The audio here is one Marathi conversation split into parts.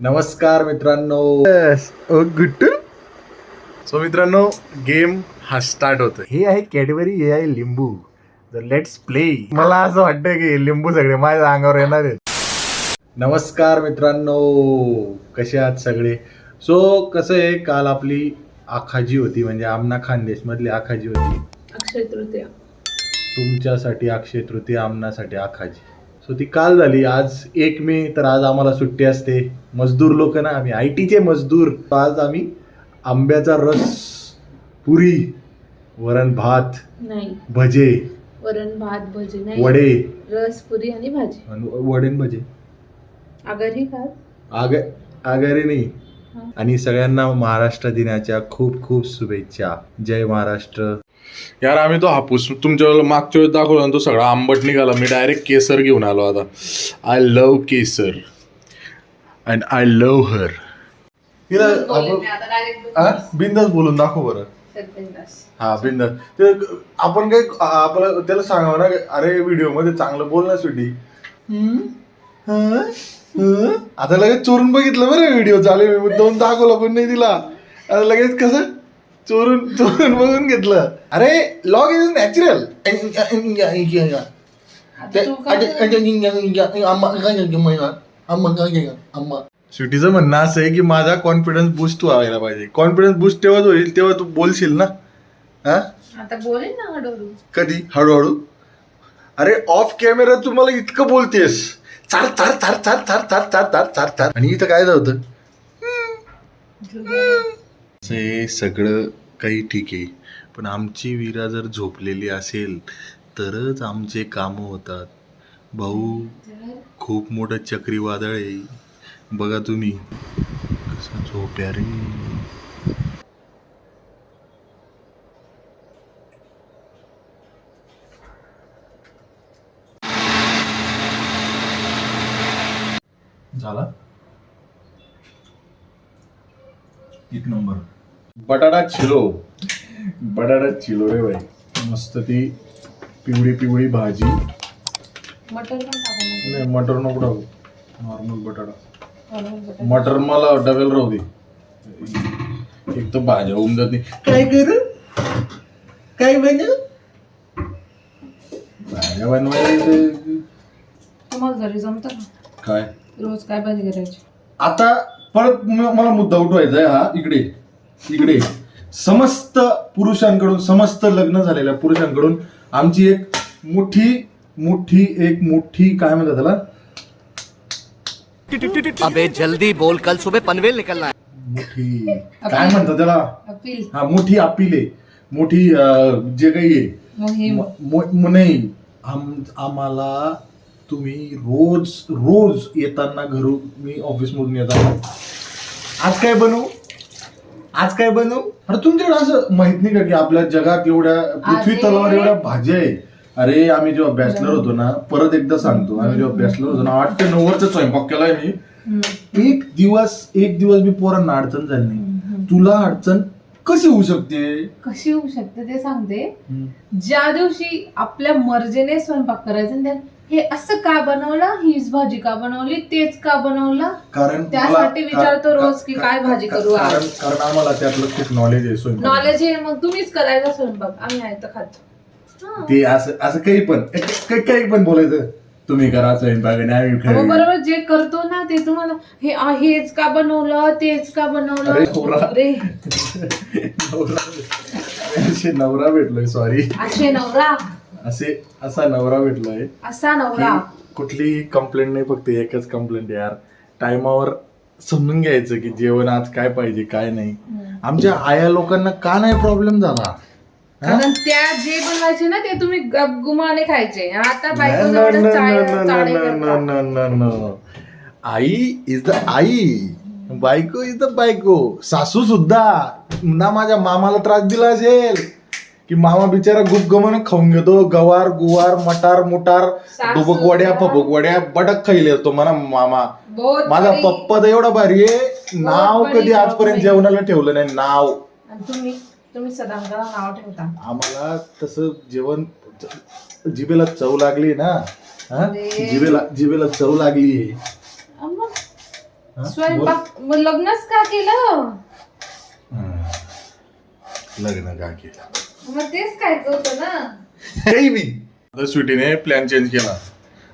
नमस्कार मित्रांनो. गुट्टू? सो मित्रांनो गेम हा स्टार्ट होतो हे आहे कॅडबरी हे आहे लिंबू. तर लेट्स प्ले मला असं वाटतं की लिंबू सगळे माझ्या अंगावर येणार आहेत. नमस्कार मित्रांनो. कसे आहात सगळे? सो कसं आहे काल आपली आखाजी होती म्हणजे आमना खानदेश मधली आखाजी होती. अक्षय तृतीया. तुमच्यासाठी अक्षय तृतीया आमनासाठी आखाजी. सो ती काल झाली. आज एक मे तर आज आम्हाला सुट्टी असते. मजदूर लोक ना आम्ही आय टीचे मजदूर. आज आम्ही आंब्याचा रस पुरी वरण भात नाही. भजे वरण भात भजी नाही. वडे. रस पुरी आणि भाजी. आणि वडे आणि भजे. आगरी खात आग आगारे नाही. आणि सगळ्यांना महाराष्ट्र दिनाच्या खूप खूप शुभेच्छा. जय महाराष्ट्र. यार आम्ही तो हापूस तुमच्या वेळेला मागच्या वेळेस दाखवला ना तो सगळा आंबट निघाला. मी डायरेक्ट केसर घेऊन आलो आता. I love Kesar. And I love her बिंदास बोलून दाखव बरं. हा बिंदास. ते आपण काय आपलं त्याला सांगावं ना अरे व्हिडिओमध्ये चांगलं बोल ना स्वीटी. आता लगेच चोरून बघितलं बरं व्हिडिओ. चालू मी दोन दाखवला पण नाही दिला. आता लगेच कसं? चोरून चोरून बघून घेतलं. अरे लॉग इज नॅचरल स्वीटीचं म्हणणं असं आहे की माझा कॉन्फिडन्स बुस्ट व्हायला पाहिजे. कॉन्फिडन्स बुस्ट तेव्हाच होईल तेव्हा तू बोलशील ना? हा? आता बोलेन ना हळूहळू. कधी? हळूहळू? अरे ऑफ कॅमेरा तू मला इतकं बोलतेस. चार चार चार चार चार चार चार चार चार चार. आणि इथं काय होतं? हे सगळं काही ठीक आहे. पण आमची विरा जर झोपलेली असेल तरच आमचे कामं होतात. भाऊ खूप मोठं चक्रीवादळ आहे. बघा तुम्ही. कसं झोप्या रे. झाला? एक नंबर. बटाटा चिलो. बटाटा चिलो रे बाई मस्त ती पिवळी पिवळी भाजी. टाकू नाही मटर नको टाकू. नॉर्मल बटाटा. मटर मला डबल राहू दे. एक तर भाज्या होऊन जाते काय करू? काय बनव? भाज्या बनवायला तुम्हाला घरी जमतं काय? रोज काय भाजी करायची? आता परत मला मुद्दा उठवायचा आहे हा इकडे. इकडे. समस्त पुरुषांकडून समस्त लग्न झालेल्या पुरुषांकडून आमची एक मोठी मोठी एक मोठी काय म्हणतात त्याला? अबे जल्दी बोल. कल सुबह पनवेल निकलना है. मोठी. काय म्हणतात त्याला? अपील. हा मोठी अपील. आहे मोठी अं, जे काही आहे. मोहीम. म- मो- म- नाही. आम- आम्हाला तुम्ही रोज रोज येताना घरून मी ऑफिस मधून येताना. आज काय बनवू? आज काय बनवू? अरे तुमच्याकडे असं माहीत नाही का की आपल्या जगात एवढ्या पृथ्वी अरे. तलावर एवढ्या भाज्या आहे अरे आम्ही जेव्हा बॅचलर होतो ना परत एकदा सांगतो. आम्ही जेव्हा बॅचलर होतो ना आठ ते वर्ष स्वयंपाक केलाय मी. एक दिवस एक दिवस मी पोरांना अडचण झाली नाही. तुला अडचण कशी होऊ शकते? कशी होऊ शकते ते सांगते. ज्या दिवशी आपल्या मर्जीने स्वयंपाक करायचा आणि त्यात हे असं का बनवलं? हीच भाजी का बनवली? तेच का बनवलं? कारण त्यासाठी मला- विचारतो का- रोज की का- काय भाजी का- करू आज? कारण कारण आम्हाला त्यातलं खूप नॉलेज आहे स्वयंपाक नॉलेज आहे मग तुम्हीच करायचा स्वयंपाक. आम्ही आहे तर खातो. हा. ते असं असं काही पण काही काही पण बोलायचं. तुम्ही करा स्वयंपाक आणि आम्ही खाऊ. बरोबर जे करतो ना ते तुम्हाला हे आ, हेच का बनवलं? तेच का बनवलं? अरे, नवरा. अरे नवरा असे नवरा भेटलोय सॉरी असे नवरा? असे असा नवरा भेटलोय. असा नवरा? की कुठलीही कंप्लेंट नाही फक्त एकच कंप्लेंट यार. टायमावर समजून घ्यायचं की जेवण आज काय पाहिजे काय नाही. आमच्या आया लोकांना का नाही प्रॉब्लेम झाला? हा? कारण त्या जे बनवायचे ना ते तुम्ही गुमाने खायचे. आता जवळ. आई इज द आई. बायको इज द बायको. सासू सुद्धा. ना माझ्या मामाला त्रास दिला असेल. की मामा बिचारा गुपगमन खाऊन घेतो गवार गुवार मटार मुटार सासू डुबक वड्या सुद्धा. फबक वड्या बडक खाईल तो म्हणा मामा बहुत माझा बरी. पप्पा तर एवढा भारी आहे नाव बरी कधी आजपर्यंत. जेवणाला ठेवलं नाही नाव आणि तुम्ही तुम्ही सदांकाला नाव ठेवता आम्हाला तसं जेवण जिभेला चव लागली ना हा? अरे. जिभेला जिभेला चव लागली अम्मा? स्वयंपाक मग लग्नच का केलं. लग्न का केलं मग तेच खायचं होतं ना. काही मी आता स्वीटीने प्लॅन चेंज केला.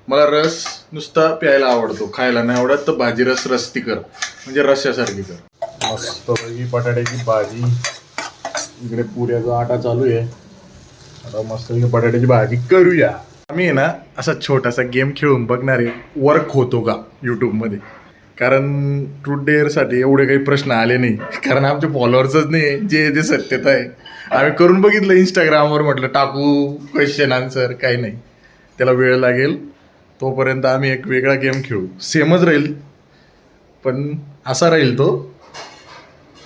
मला रस नुसता प्यायला आवडतो खायला नाही आवडत तर भाजी रस रस्ती कर. म्हणजे रस्स्यासारखी कर. मस्त बटाट्याची भाजी. इकडे पुऱ्याचा आटा चालू आहे. आता मस्त बटाट्याची भाजी करूया. आम्ही आहे ना असा छोटासा गेम खेळून बघणार आहे वर्क होतो का यूट्यूबमध्ये कारण ट्रूथ डेअरसाठी एवढे काही प्रश्न आले नाही. कारण आमचे फॉलोअर्सच नाही जे जे ते सत्यता आहे. आम्ही करून बघितलं इंस्टाग्रामवर म्हटलं टाकू क्वेश्चन आन्सर काही नाही. त्याला वेळ लागेल. तोपर्यंत आम्ही एक वेगळा गेम खेळू. सेमच राहील. पण असा राहील तो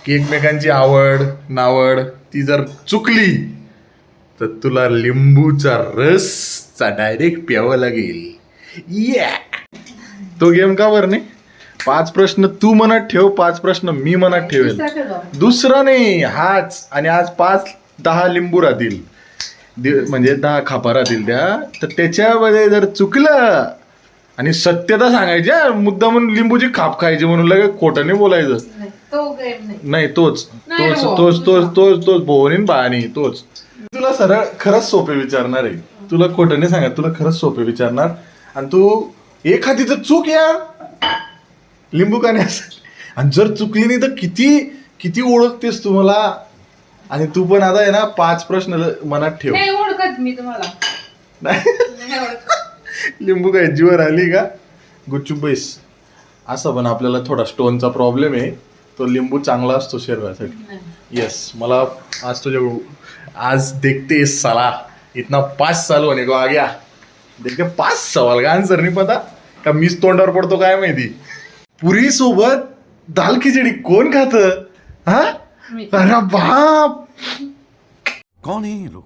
की एकमेकांची आवड नावड ती जर चुकली तर तुला लिंबूचा रसचा डायरेक्ट प्यावं लागेल. या तो गेम का बरं नाही? पाच प्रश्न तू मनात ठेव पाच प्रश्न मी मनात ठेवेल दुसरा नाही हाच. आणि आज पाच दहा लिंबू राहतील. म्हणजे दहा खापा राहतील त्या. तर त्याच्यामध्ये जर चुकलं आणि सत्यता सांगायची हा, मुद्दा म्हणून लिंबूची खाप खायची म्हणून लगेच खोटं नाही बोलायचं. नाही तो गेम नाही. नाही तोच. तोच हो, तोच तोच. तोच तोच भोवनी बाणी तोच. तुला सरळ खरंच सोपे विचारणार आहे. तुला खोटं नाही सांगत तुला खरंच सोपे विचारणार. आणि तू एखादी तर चूक या लिंबू का नाही असं. आणि जर चुकली नाही तर किती किती ओळखतेस तू मला? आणि तू पण आता आहे ना पाच प्रश्न मनात ठेव. नाही ओळखत मी तुम्हाला. नाही. लिंबू काय जीवर आली का? गुच्चूप बैस. असं पण आपल्याला थोडा स्टोनचा प्रॉब्लेम आहे. तो लिंबू चांगला असतो शरीरासाठी. यस मला आज तुझे आज देखते साला. इतना पाच साल होने को आ गया देखते पाच सवाल का आन्सर नहीं पता? का मीच तोंडावर पडतो काय माहिती? पुरी सोबत दाल खिचडी. कोण खात? हा? अरे बाप! कौन है ये लोग?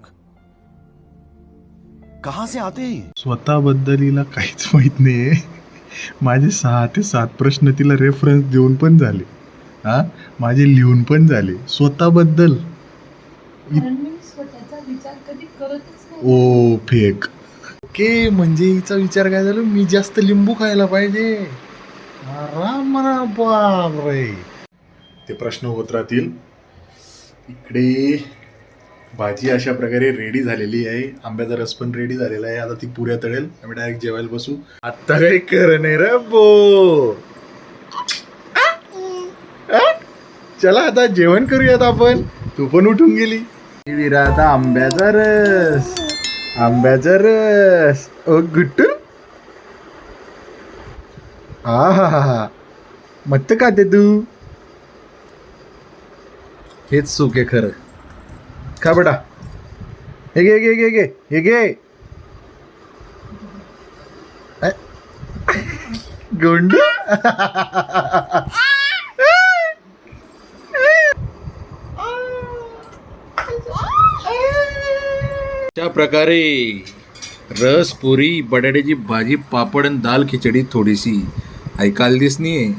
कहां से आते हैं? स्वतःबद्दल हिला काहीच माहीत नाहीये. माझे सहा ते सात प्रश्न तिला रेफरन्स देऊन पण झाले. हा? माझे लिहून पण झाले. स्वतःबद्दल. कारण मी स्वतःचा विचार कधी करतच नाही. ओ फेक. ओके म्हणजे हिचा विचार काय झाला? मी जास्त लिंबू खायला पाहिजे. आराम राम बाप रे ते प्रश्न होत राहतील इकडे भाजी अशा प्रकारे रेडी झालेली आहे. आंब्याचा रस पण रेडी झालेला आहे. आता ती पुऱ्या तळेल. आम्ही डायरेक्ट जेवायला बसू. आता काही कर नाही र बो? चला आता जेवण करूयात आपण. तू पण उठून गेली. विरा आता आंब्याचा रस. आंब्याचा रस. ओ गुट्टू हा हा हा हा का ते तू? हेच सुख आहे खरं. खा बेटा हे घे घे घे घे हे घे. गोंड? त्या प्रकारे रस पुरी बटाट्याची भाजी पापड आणि दाल खिचडी थोडीशी. ऐकायला नाही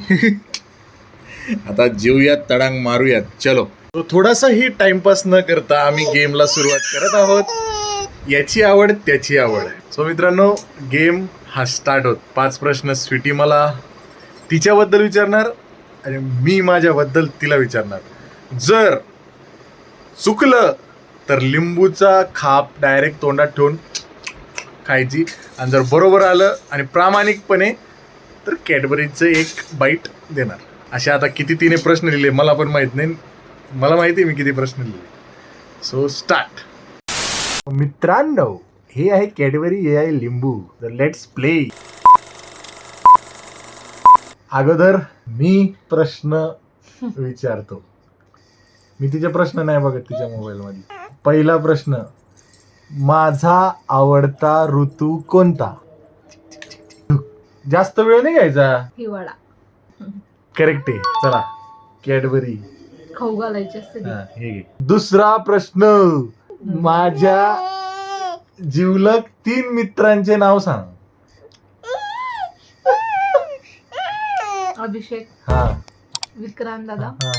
आता जेवूयात तडांग मारूयात. चलो. तो थोडासा ही टाइमपास न करता आम्ही गेमला सुरुवात करत आहोत. याची आवड त्याची आवड. सो मित्रांनो गेम हा स्टार्ट होत. पाच प्रश्न स्वीटी मला तिच्याबद्दल विचारणार आणि मी माझ्याबद्दल तिला विचारणार. जर चुकलं तर लिंबूचा खाप डायरेक्ट तोंडात ठेवून खायची. आणि जर बरोबर आलं आणि प्रामाणिकपणे तर कॅडबरीचं एक बाईट देणार. असे आता किती तिने प्रश्न लिहिले मला पण माहीत नाही. मला माहिती आहे मी किती प्रश्न लिहिले. सो स्टार्ट मित्रांनो हे आहे कॅडबरी हे आहे लिंबू. लेट्स प्ले अगोदर मी प्रश्न विचारतो. मी तिचे प्रश्न नाही बघत तिच्या मोबाईलमध्ये. पहिला प्रश्न माझा आवडता ऋतू कोणता? जास्त वेळ नाही घ्यायचा? हिवाळा. करेक्ट आहे. चला. कॅडबरी खाऊ घालायची असते ती. हा, हे घे. दुसरा प्रश्न. माझ्या जिवलग तीन मित्रांचे नाव सांग. अभिषेक. हा. विक्रांत दादा. हा.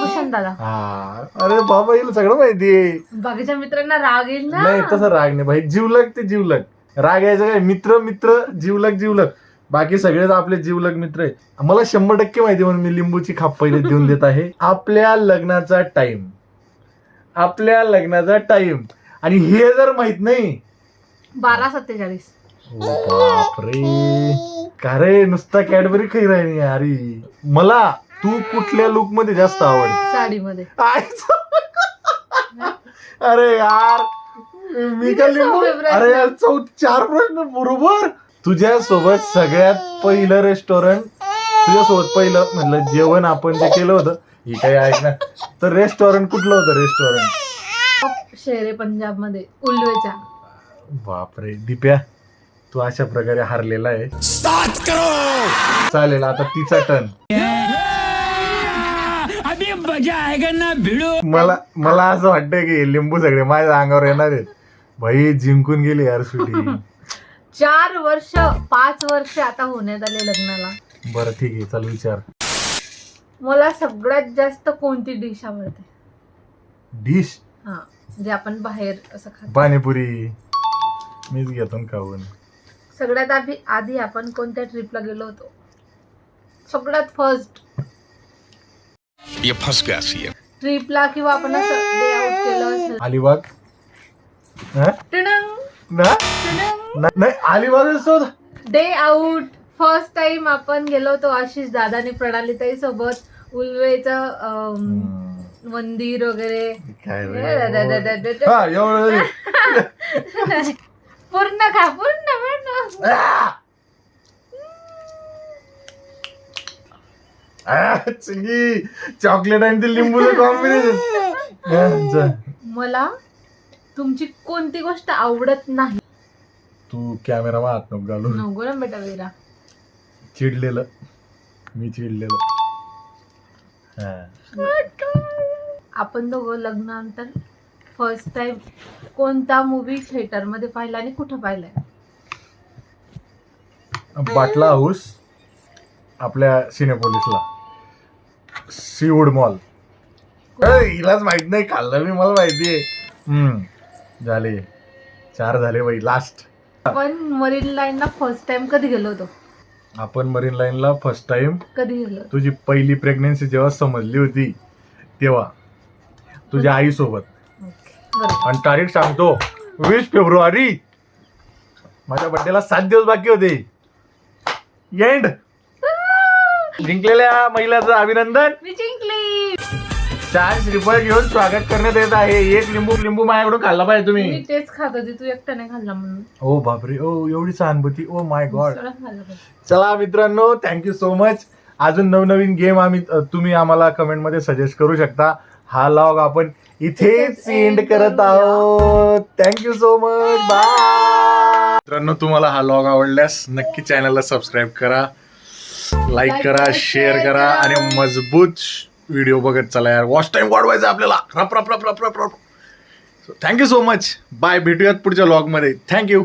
भूषण दादा. हा. अरे बाबा हिला सगळं माहितीये बाकीच्या मित्रांना राग येईल ना? नाही तसं राग नाही. भाई जीवलग ते जीवलग. राग यायचं काय? मित्र मित्र जीवलग जीवलग. बाकी सगळेच आपले जीवलग मित्र आहे मला शंभर टक्के माहिती म्हणून मी लिंबूची खाप पहिले देऊन देत आहे. आपल्या लग्नाचा टाइम आपल्या लग्नाचा टाइम आणि हे जर माहीत नाही. बारा सत्तेचाळीस. बापरे. का रे? नुसता कॅडबरी खाई राहिली अरे मला तू कुठल्या लुकमध्ये जास्त आवडते? साडीमध्ये. अरे यार. मी मी का तर लिंबू सहावे प्रश्न. अरे यार चौ चार प्रश्न बरोबर? तुझ्या सोबत सगळ्यात पहिलं रेस्टॉरंट तुझ्या सोबत पहिलं म्हटलं जेवण आपण जे केलं होतं ही काही ऐक ना. तर रेस्टॉरंट कुठलं होतं रेस्टॉरंट शेरे पंजाबमध्ये उल्वेच्या. बापरे दिप्या तू अशा प्रकारे हारलेला आहे. चालेल आता तिचा टर्न मला मला असं वाटतंय की लिंबू सगळे माझ्या अंगावर येणार आहेत. भाई जिंकून गेली यार सुटी. चार वर्ष पाच वर्ष आता होण्यात आले लग्नाला. बरं ठीक आहे. चल विचार. मला सगळ्यात जास्त कोणती डिश आवडते? डिश हा जे आपण बाहेर असं खातो. पाणीपुरी. मीच घेतो ना खाऊन. सगळ्यात आधी आधी आपण कोणत्या ट्रिपला गेलो होतो? सगळ्यात फर्स्ट ये फंस गया सी ट्रिपला किंवा आपण असं डे आउट केलं असेल. अलिबाग? हा? टिणंग, ना? टिणंग. ना- नाही अलिबाग शोध डे आउट फर्स्ट टाइम आपण गेलो होतो आशिष दादानी प्रणालीताई सोबत उल्वेचं मंदिर वगैरे काय रे? हा एवढं जरी. पूर्ण खा पूर्ण पूर्ण आ! आ, चिंगी चॉकलेट आणि ते लिंबूचं कॉम्बिनेशन मला तुमची कोणती गोष्ट आवडत नाही? तू कॅमेरा हात नको घालून नको ना बेटा वेरा. चिडलेलं. मी चिडलेलो. हा. आपण दोघं लग्नानंतर फर्स्ट टाइम कोणता मूवी थिएटरमध्ये पाहिला आणि कुठं पाहिलाय बाटला हाऊस आपल्या सिनेपोलिसला सीवूड मॉल हिलाच माहीत नाही. खाल्लं मी मला माहिती आहे हम्म. झाले. चार झाले बाई लास्ट आपण मरीन लाईनला फर्स्ट टाइम कधी गेलो होतो? आपण मरीन लाईनला फर्स्ट टाइम कधी गेलो होतो? तुझी पहिली प्रेग्नेन्सी जेव्हा समजली होती तेव्हा. तुझ्या आईसोबत. बरोबर आणि तारीख सांगतो वीस फेब्रुवारी. माझ्या बड्डेला सात दिवस बाकी होते. एंड जिंकलेल्या महिलाचं अभिनंदन. मी जिंकली. चार श्रीफळ घेऊन स्वागत करण्यात येत आहे. एक लिंबू लिंबू माझ्याकडून खाल्ला पाहिजे मी तुम्ही तेच खात होती तू एकट्याने खाल्ला म्हणून. ओ बापरे ओ एवढी सहानुभूती. ओ माय गॉड सगळं खाल्लं पाहिजे. चला मित्रांनो थँक्यू सो मच अजून नवनवीन गेम आम्ही तुम्ही आम्हाला कमेंटमध्ये सजेस्ट करू शकता. हा लॉग आपण इथेच एंड करत. आहोत. थँक्यू सो मच बाय मित्रांनो तुम्हाला हा लॉग आवडल्यास नक्की चॅनलला सबस्क्राईब करा. लाईक करा शेअर करा. आणि मजबूत व्हिडिओ बघत चला यार. वॉच टाईम वाढवायचा आपल्याला. रप रप रप रप रप रप. थँक्यू सो मच बाय भेटूयात पुढच्या लॉग थँक्यू